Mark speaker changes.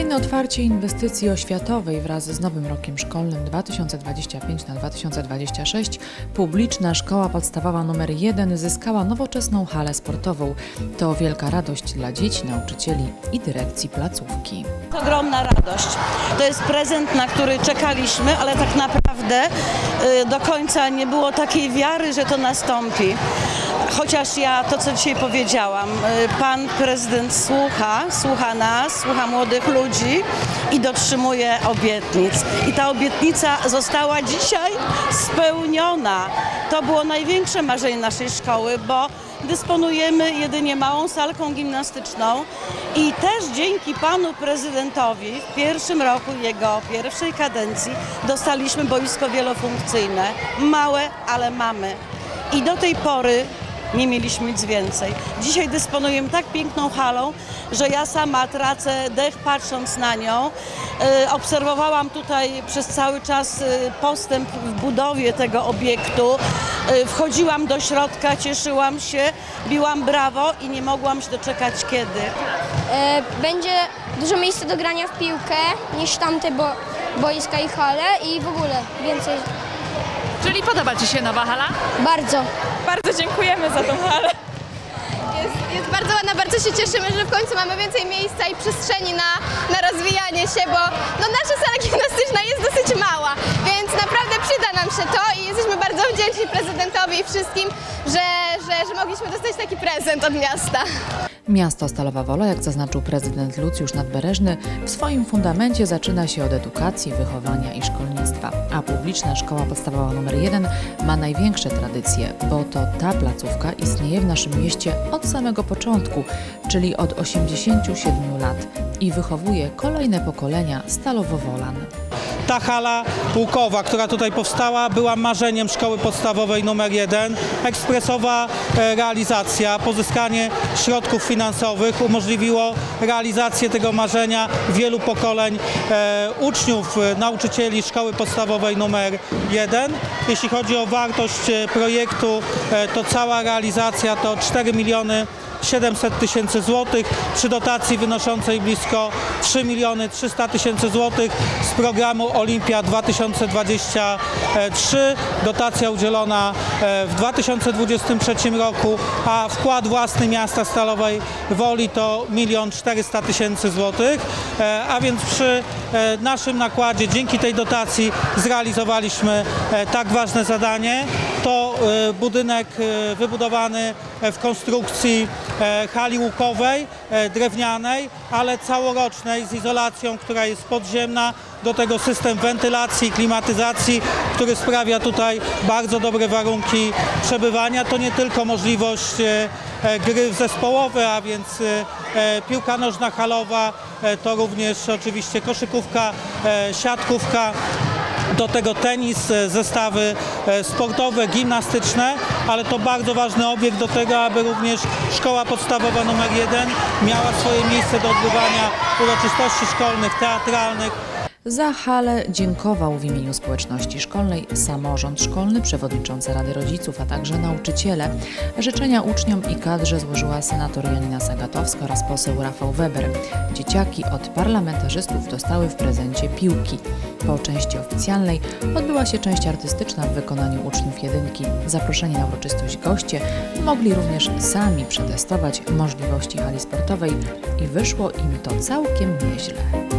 Speaker 1: Kolejne otwarcie inwestycji oświatowej wraz z nowym rokiem szkolnym 2025 na 2026 publiczna szkoła podstawowa nr 1 zyskała nowoczesną halę sportową. To wielka radość dla dzieci, nauczycieli i dyrekcji placówki.
Speaker 2: Ogromna radość. To jest prezent, na który czekaliśmy, ale tak naprawdę y, do końca nie było takiej wiary, że to nastąpi. Chociaż ja to, co dzisiaj powiedziałam, y, pan prezydent słucha, słucha nas, słucha młodych ludzi i dotrzymuje obietnic. I ta obietnica została dzisiaj spełniona. To było największe marzenie naszej szkoły, bo dysponujemy jedynie małą salką gimnastyczną i też dzięki panu prezydentowi w pierwszym roku jego pierwszej kadencji dostaliśmy boisko wielofunkcyjne. Małe, ale mamy. I do tej pory nie mieliśmy nic więcej. Dzisiaj dysponujemy tak piękną halą, że ja sama tracę dech patrząc na nią. E, Obserwowałam tutaj przez cały czas e, postęp w budowie tego obiektu. E, Wchodziłam do środka, cieszyłam się, biłam brawo i nie mogłam się doczekać kiedy.
Speaker 3: Będzie dużo miejsca do grania w piłkę niż tamte bo, boiska i hale i w ogóle więcej.
Speaker 4: Czyli podoba Ci się nowa hala?
Speaker 3: Bardzo.
Speaker 5: Bardzo dziękujemy za tą halę.
Speaker 6: Jest, jest bardzo ładna, bardzo się cieszymy, że w końcu mamy więcej miejsca i przestrzeni na, na rozwijanie się, bo no, nasza sala gimnastyczna jest dosyć mała, więc naprawdę przyda nam się to i jesteśmy bardzo wdzięczni prezydentowi i wszystkim, że, mogliśmy dostać taki prezent od miasta.
Speaker 1: Miasto Stalowa Wola, jak zaznaczył prezydent Lucjusz Nadbereżny, w swoim fundamencie zaczyna się od edukacji, wychowania i szkolnictwa, a publiczna szkoła podstawowa nr 1 ma największe tradycje, bo to ta placówka istnieje w naszym mieście od samego początku, czyli od 87 lat i wychowuje kolejne pokolenia Stalowowolan.
Speaker 7: Ta hala pułkowa, która tutaj powstała, była marzeniem szkoły podstawowej numer 1. Ekspresowa e, realizacja, pozyskanie środków finansowych umożliwiło realizację tego marzenia wielu pokoleń e, uczniów, e, nauczycieli szkoły podstawowej numer 1. Jeśli chodzi o wartość projektu, to cała realizacja to 4 miliony 700 tysięcy złotych przy dotacji wynoszącej blisko 3 miliony 300 tysięcy złotych z programu Olimpia 2023. Dotacja udzielona e, w 2023 roku, a wkład własny miasta Stalowej Woli to 1 400 tysięcy złotych. E, A więc przy e, naszym nakładzie dzięki tej dotacji zrealizowaliśmy tak ważne zadanie. To e, budynek e, wybudowany w konstrukcji e, hali łukowej, e, drewnianej, ale całorocznej z izolacją, która jest podziemna. Do tego system wentylacji i klimatyzacji, który sprawia tutaj bardzo dobre warunki przebywania. To nie tylko możliwość e, e, gry zespołowe, a więc e, e, piłka nożna halowa, e, to również oczywiście koszykówka, e, siatkówka, do tego tenis, e, zestawy e, sportowe, gimnastyczne, ale to bardzo ważny obiekt do tego, aby również szkoła podstawowa numer 1 miała swoje miejsce do odbywania uroczystości szkolnych, teatralnych,
Speaker 1: Za halę dziękował w imieniu społeczności szkolnej samorząd szkolny, przewodniczący Rady Rodziców, a także nauczyciele. Życzenia uczniom i kadrze złożyła senator Janina Sagatowska oraz poseł Rafał Weber. Dzieciaki od parlamentarzystów dostały w prezencie piłki. Po części oficjalnej odbyła się część artystyczna w wykonaniu uczniów jedynki. Zaproszeni na uroczystość goście mogli również sami przetestować możliwości hali sportowej i wyszło im to całkiem nieźle.